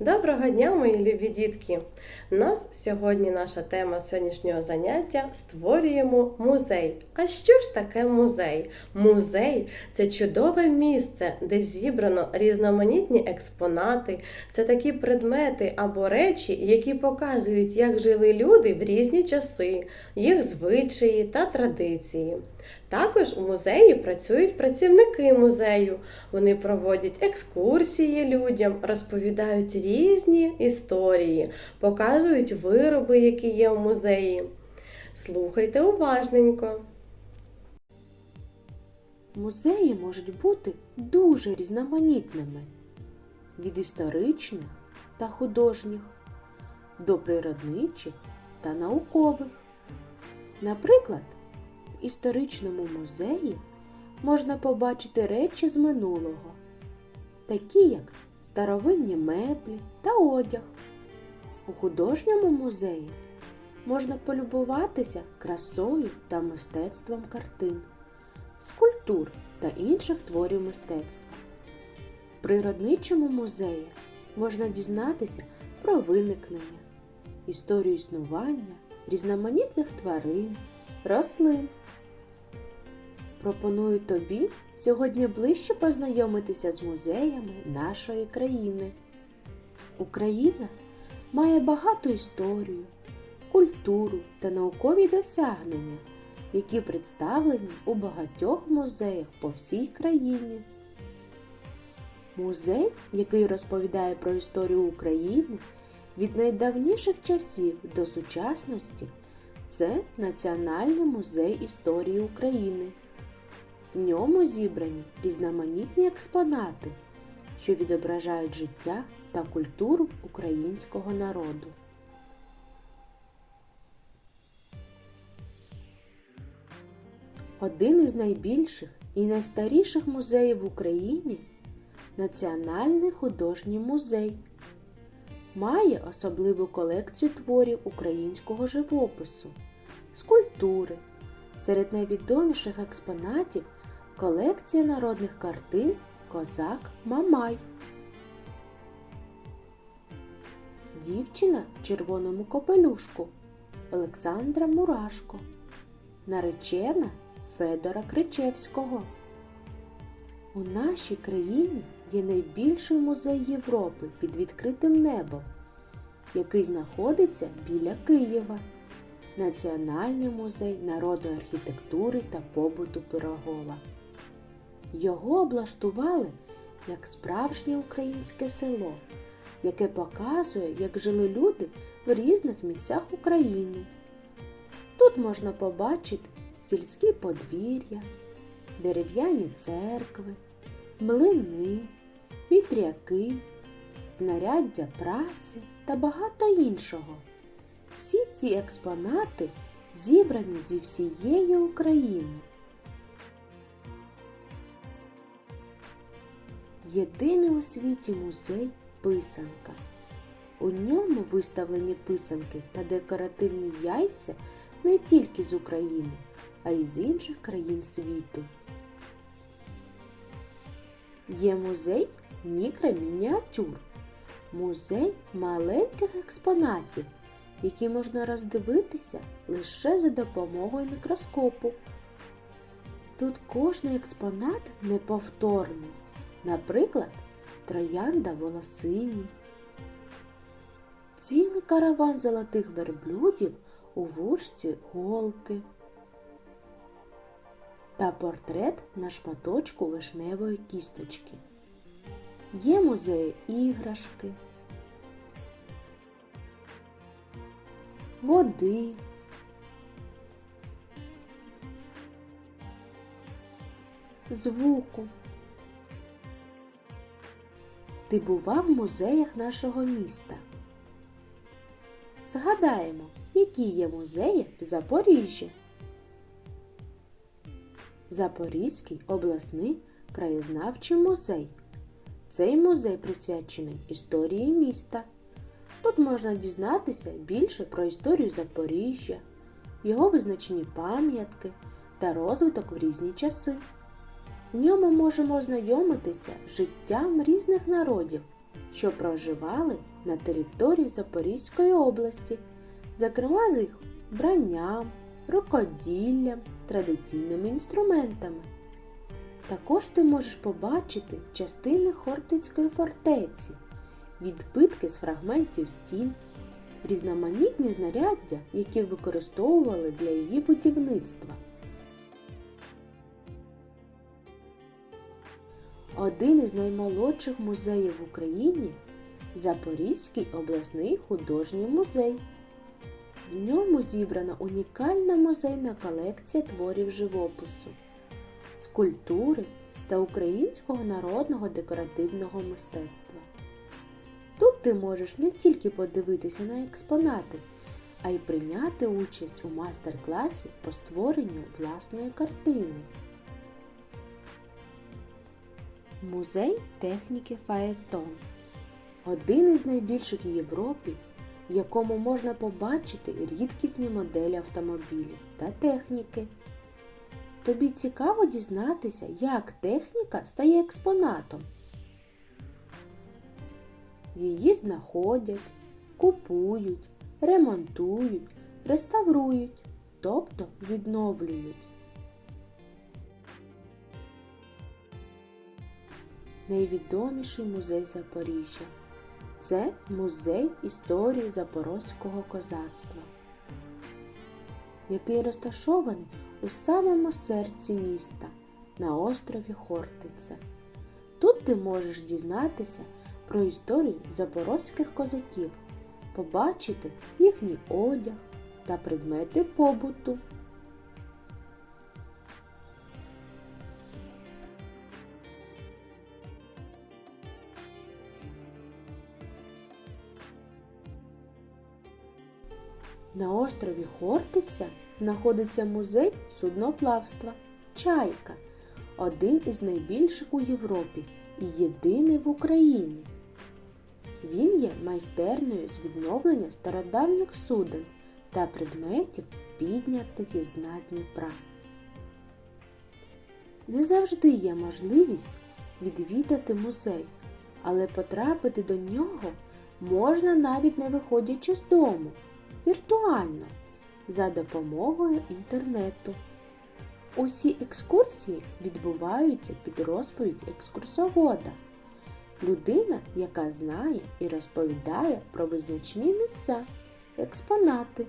Доброго дня, мої любі дітки! Нас сьогодні наша тема сьогоднішнього заняття створюємо музей. А що ж таке музей? Музей це чудове місце, де зібрано різноманітні експонати. Це такі предмети або речі, які показують, як жили люди в різні часи, їх звичаї та традиції. Також у музеї працюють працівники музею. Вони проводять екскурсії людям, розповідають різні історії, показують вироби, які є в музеї. Слухайте уважненько. Музеї можуть бути дуже різноманітними від історичних та художніх до природничих та наукових. Наприклад, історичному музеї можна побачити речі з минулого, такі як старовинні меблі та одяг. У художньому музеї можна полюбуватися красою та мистецтвом картин скульптур та інших творів мистецтва. В природничому музеї можна дізнатися про виникнення, історію існування різноманітних тварин, рослин. Пропоную тобі сьогодні ближче познайомитися з музеями нашої країни. Україна має багату історію, культуру та наукові досягнення які представлені у багатьох музеях по всій країні. Музей, який розповідає про історію України від найдавніших часів до сучасності, це Національний музей історії України. В ньому зібрані різноманітні експонати, що відображають життя та культуру українського народу. Один із найбільших і найстаріших музеїв в Україні Національний художній музей. Має особливу колекцію творів українського живопису, скульптури. Серед найвідоміших експонатів колекція народних картин Козак Мамай. Дівчина в червоному копелюшку Олександра Мурашко. Наречена Федора Кричевського. У нашій країні є найбільший музей Європи під відкритим небом, який знаходиться біля Києва. Національний музей народної архітектури та побуту Пирогова. Його облаштували як справжнє українське село, яке показує, як жили люди в різних місцях України. Тут можна побачити сільські подвір'я, дерев'яні церкви, млини, вітряки, знаряддя праці та багато іншого. Всі ці експонати зібрані зі всієї України. Єдиний у світі музей писанка. У ньому виставлені писанки та декоративні яйця не тільки з України, а й з інших країн світу. Є музей мікромініатюр, музей маленьких експонатів, які можна роздивитися лише за допомогою мікроскопу. Тут кожний експонат неповторний, наприклад, троянда волосині. Цілий караван золотих верблюдів у вушці голки та портрет на шматочку вишневої кісточки. Є музеї іграшки, води, звуку. Ти бував в музеях нашого міста. Згадаємо, які є музеї в Запоріжжі. Запорізький обласний краєзнавчий музей. Цей музей присвячений історії міста. Тут можна дізнатися більше про історію Запоріжжя, його визначені пам'ятки та розвиток в різні часи. В ньому можемо ознайомитися з життям різних народів що проживали на території Запорізької області, зокрема з їх вбранням, рукоділлям, традиційними інструментами. Також ти можеш побачити частини Хортицької фортеці, відбитки з фрагментів стін, різноманітні знаряддя, які використовували для її будівництва. Один із наймолодших музеїв в Україні Запорізький обласний художній музей. В ньому зібрана унікальна музейна колекція творів живопису, скульптури та українського народного декоративного мистецтва. Тут ти можеш не тільки подивитися на експонати, а й прийняти участь у майстер-класі по створенню власної картини. Музей техніки Фаетон один із найбільших в Європі, в якому можна побачити рідкісні моделі автомобілів та техніки. Тобі цікаво дізнатися, як техніка стає експонатом. Її знаходять, купують, ремонтують, реставрують, тобто відновлюють. найвідоміший музей Запоріжжя. Це музей історії запорозького козацтва, який розташований у самому серці міста на острові Хортиця. Тут ти можеш дізнатися про історію запорозьких козаків, побачити їхній одяг та предмети побуту. На острові Хортиця знаходиться музей судноплавства Чайка, один із найбільших у Європі і єдиний в Україні. Він є майстернею з відновлення стародавніх суден та предметів, піднятих із дна Дніпра. Не завжди є можливість відвідати музей, але потрапити до нього можна навіть не виходячи з дому віртуально за допомогою інтернету. Усі екскурсії відбуваються під розповідь екскурсовода, людина, яка знає і розповідає про визначні місця, експонати.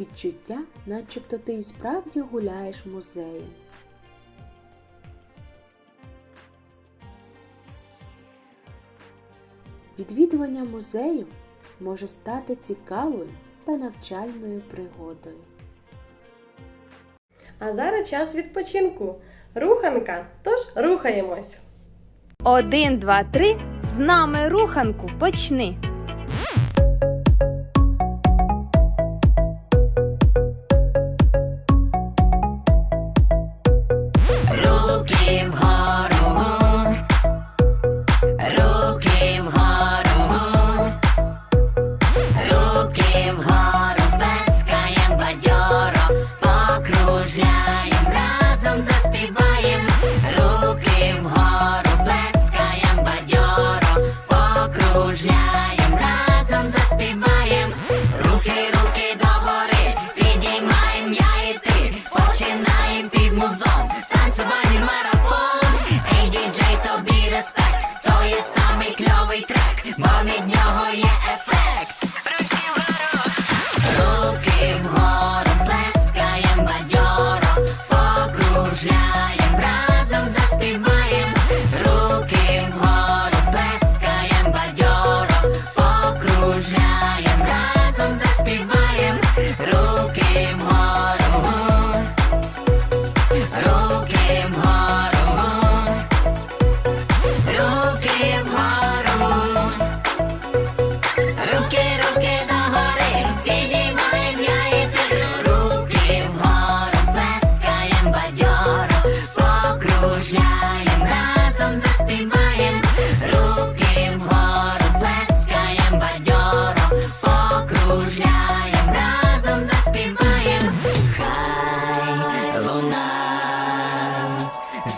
Відчуття, начебто ти і справді гуляєш музеєм. Відвідування музею може стати цікавою та навчальною пригодою. А зараз час відпочинку. Руханка, тож рухаємось. Один, два, три. З нами руханку почни.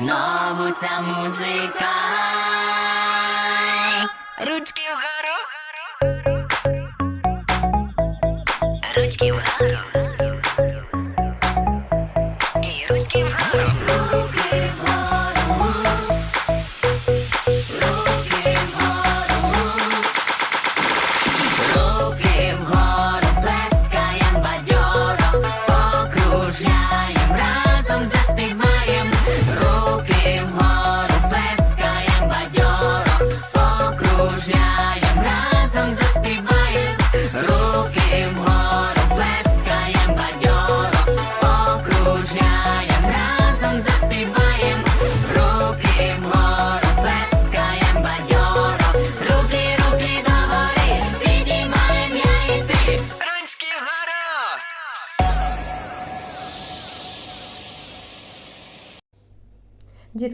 Знову ця музика. Ручки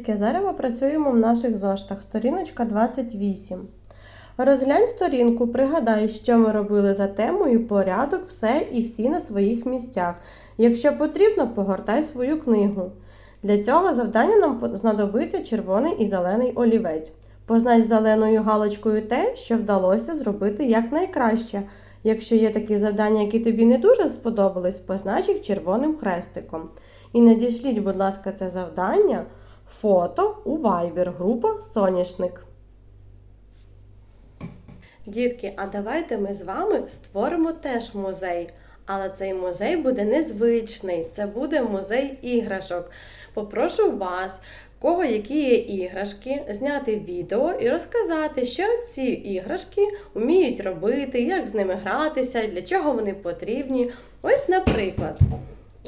Дітки, зараз працюємо в наших зоштах. Сторіночка 28. Розглянь сторінку, пригадай, що ми робили за темою порядок, все і всі на своїх місцях. Якщо потрібно, погортай свою книгу. Для цього завдання нам знадобиться червоний і зелений олівець. Познач зеленою галочкою те, що вдалося зробити якнайкраще. Якщо є такі завдання, які тобі не дуже сподобались, познач їх червоним хрестиком. І надішліть, будь ласка, це завдання фото у Viber, група Соняшник. Дітки, а давайте ми з вами створимо теж музей. Але цей музей буде незвичний. Це буде музей іграшок. Попрошу вас, кого які є іграшки, зняти відео і розказати, що ці іграшки вміють робити, як з ними гратися, для чого вони потрібні. Ось, наприклад,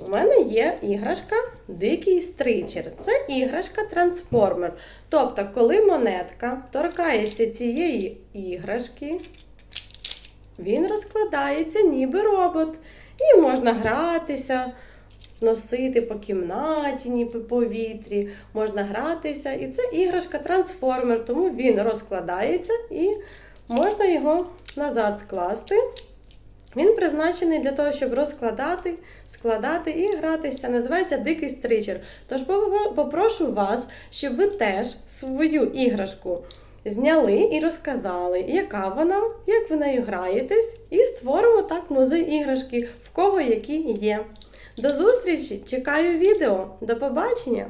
у мене є іграшка Дикий стричер. Це іграшка трансформер. Тобто, коли монетка торкається цієї іграшки, він розкладається ніби робот. І можна гратися, носити по кімнаті, ніби повітрі, можна гратися. І це іграшка трансформер, тому він розкладається і можна його назад скласти. Він призначений для того, щоб розкладати, складати і гратися. Називається дикий стричер. Тож попрошу вас, щоб ви теж свою іграшку зняли і розказали, яка вона, як ви нею граєтесь, і створимо так музей іграшки, в кого які є. До зустрічі! Чекаю відео. До побачення!